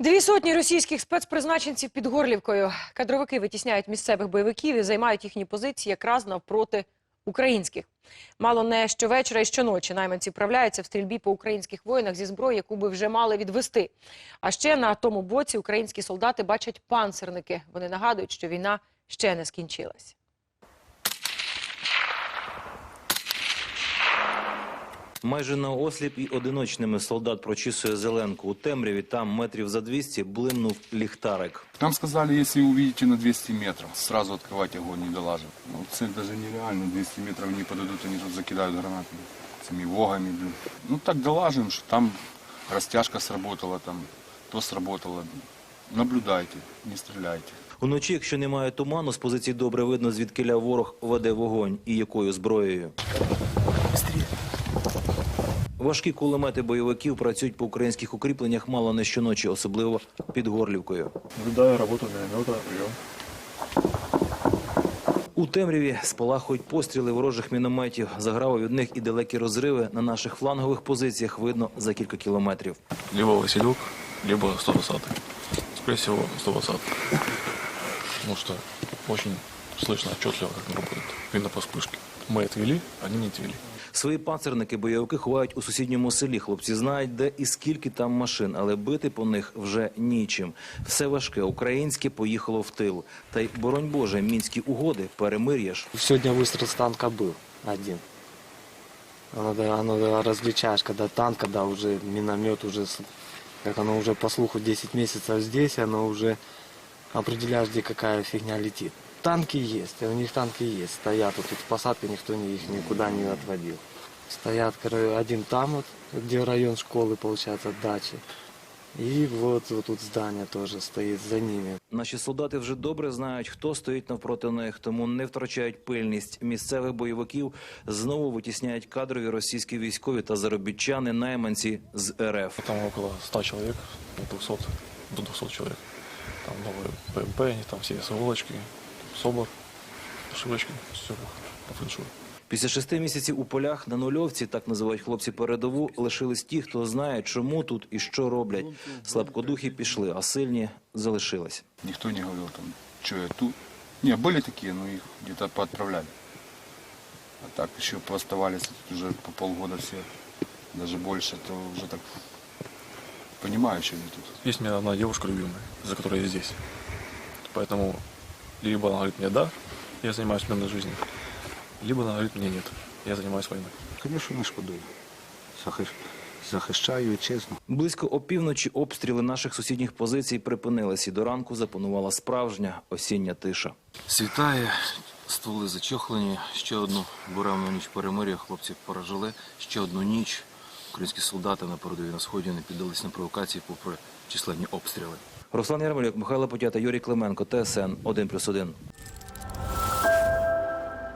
Дві сотні російських спецпризначенців під Горлівкою. Кадровики витісняють місцевих бойовиків і займають їхні позиції якраз навпроти українських. Мало не щовечора і щоночі найманці вправляються в стрільбі по українських воїнах зі зброї, яку би вже мали відвести. А ще на тому боці українські солдати бачать панцерники. Вони нагадують, що війна ще не скінчилась. Майже на осліп і одиночними солдат прочісує зеленку. У темряві там метрів за 200 блимнув ліхтарик. Там сказали, если увидите на 200 метров, сразу открывать огонь, не долажив. Ну, це даже нереально, 200 метров не подадут, они тут закидают гранатами, цими вогами. Ну так долажим, что там растяжка сработала, там то сработало. Наблюдайте, не стреляйте. Уночі, якщо немає туману, з позицій добре видно, звідкиля ворог веде вогонь і якою зброєю. Важкі кулемети бойовиків працюють по українських укріпленнях мало не щоночі, особливо під Горлівкою. Наблюдаю работу миномета, прием. У темряві спалахують постріли ворожих мінометів. Заграва від них і далекі розриви на наших флангових позиціях видно за кілька кілометрів. Либо Василек, либо 120 Скорее всего, 120 Потому что очень слышно отчетливо, как он работает. Видно по вспышке. Мы отвели, они не отвели. Свої панцерники бойовики ховають у сусідньому селі. Хлопці знають, де і скільки там машин, але бити по них вже нічим. Все важке, українське поїхало в тил. Та й боронь Боже, мінські угоди, перемир'я ж. Сегодня выстрел с танка был один. Оно, оно различаешь, когда танк, когда уже миномет, уже, как оно уже по слуху 10 месяцев здесь, оно уже определяешь, где какая фигня летит. Танки есть, у них танки есть, стоят, вот тут в посадке никто не- их никуда не отводил. Стоят короче, один там, вот, где район школы, получается, дачи. И вот, вот тут здание тоже стоит за ними. Наші солдати вже добре знають, хто стоїть навпроти них, тому не втрачають пильність. Місцевих бойовиків знову витісняють кадрові російські військові та заробітчани найманці з РФ. Там около 100 человек, от 200 до 200 человек. Там новые ПМП, там все сволочки, СОБР, ошибочки, все по фэншую. Після шести місяців у полях на нульовці, так називають хлопці передову, лишились ті, хто знає, чому тут і що роблять. Слабкодухі пішли, а сильні залишились. Никто не говорил там, что я тут. Не, были такие, но их где-то поотправляли. А так еще пооставались тут уже по полгода все, даже больше, то уже так понимающие они тут. Есть у меня одна девушка любимая, за которой я здесь. Поэтому либо она говорит мне да, я занимаюсь мирной жизнью, либо она говорит мне нет, я занимаюсь войной. Звісно, не шкодую. Захищ... Захищаю вітчизну. Близько опівночі обстріли наших сусідніх позицій припинились, і до ранку запанувала справжня осіння тиша. Світає, стволи зачохлені. Ще одну буремну ніч перемир'я хлопці пережили. Ще одну ніч. Українські солдати на передовій на сході не піддались на провокації попри численні обстріли. Руслан Ярмолюк, Михайло Потята, Юрій Клименко, ТСН 1+,1.